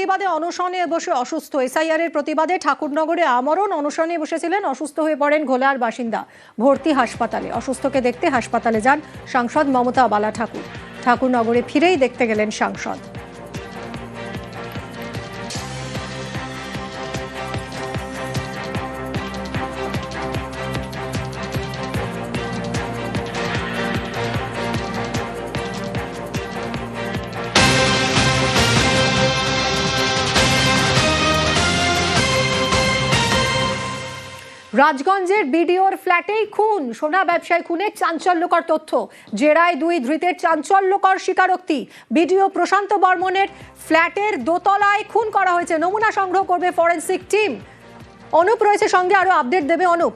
প্রতিবাদে অনশনে বসে অসুস্থ। এসআইআর এর প্রতিবাদে ঠাকুরনগরে আমরণ। অনশনে বসেছিলেন অসুস্থ হয়ে পড়েন ঘোলার বাসিন্দা। ভর্তি হাসপাতালে। অসুস্থকে দেখতে হাসপাতালে যান সাংসদ মমতা বালা ঠাকুর। ঠাকুরনগরে ফিরেই দেখতে গেলেন সাংসদ। রাজগঞ্জের বিডিওর ফ্ল্যাটেই খুন। সোনা ব্যবসায় খুনের চাঞ্চল্যকর তথ্য। জেরায় দুই ধৃতের চাঞ্চল্যকর স্বীকারোক্তি। বিডিও প্রশান্ত বর্মনের ফ্ল্যাটের দোতলায় খুন করা হয়েছে। নমুনা সংগ্রহ করবে ফরেন্সিক টিম। অনুপ রয়েছে সঙ্গে, আরও আপডেট দেবে অনুপ।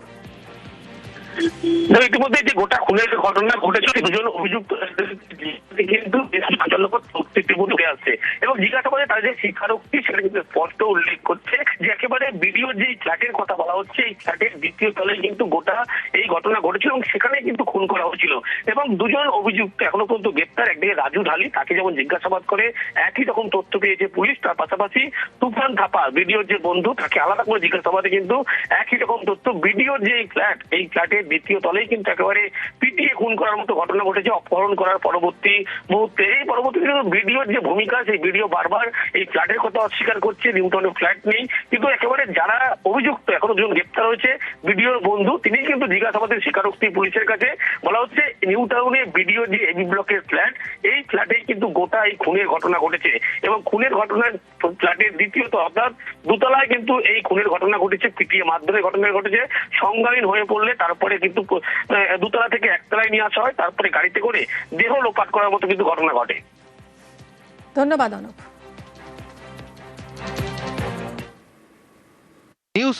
ইতিমধ্যে যে গোটা খুনের ঘটনা ঘটেছে দুজন অভিযুক্ত কিন্তু বেশ চাঞ্চল্যকর এবং জিজ্ঞাসাবাদে যে স্বীকারোক্তি, সেটা কিন্তু স্পষ্ট উল্লেখ করছে যে একেবারে যে ফ্ল্যাটের কথা বলা হচ্ছে, এই ফ্ল্যাটের দ্বিতীয় তলায় কিন্তু গোটা এই ঘটনা ঘটেছিল এবং সেখানে কিন্তু খুন করা হয়েছিল। এবং দুজন অভিযুক্ত এখনও পর্যন্ত গ্রেপ্তার, একদিকে রাজু ঢালি, তাকে যেমন জিজ্ঞাসাবাদ করে, একই রকম তথ্য পেয়েছে পুলিশ, তার পাশাপাশি তুফান থাপা ভিডিওর যে বন্ধু, তাকে আলাদা করে জিজ্ঞাসাবাদে কিন্তু একই রকম তথ্য ভিডিওর যে ফ্ল্যাট, এই ফ্ল্যাটের দ্বিতীয় তলেই কিন্তু একেবারে পিটিয়ে খুন করার মতো ঘটনা ঘটেছে, অপহরণ করার পরবর্তী মুহূর্তে। এই পরবর্তী ভিডিওর যে ভূমিকা, সেই ভিডিও বারবার এই ফ্ল্যাটের কথা অস্বীকার করছে নিউটনে ফ্ল্যাট নেই। কিন্তু একেবারে যারা অভিযুক্ত, এখনও দুজন গ্রেপ্তার হয়েছে ভিডিওর বন্ধু তিনি কিন্তু জিজ্ঞাসাবাদের স্বীকারোক্তি পুলিশের কাছে। বলা হচ্ছে নিউ টাউনে ভিডিও যে এবি ব্লকের ফ্ল্যাট, এই ফ্ল্যাটেই কিন্তু গোটা এই খুনের ঘটনা ঘটেছে। এবং খুনের ঘটনার ফ্ল্যাটের দ্বিতীয়ত অর্থাৎ দোতলায় কিন্তু এই খুনের ঘটনা ঘটেছে পিটিয়ে মাধ্যমে ঘটনা ঘটেছে। সংজ্ঞাহীন হয়ে পড়লে তারপরে কিন্তু দোতলা থেকে একতলায় নিয়ে আসা হয়, তারপরে গাড়িতে করে দেহ লোপাট করার মতো কিন্তু ঘটনা ঘটে। ধন্যবাদ অনুপ। নিউজ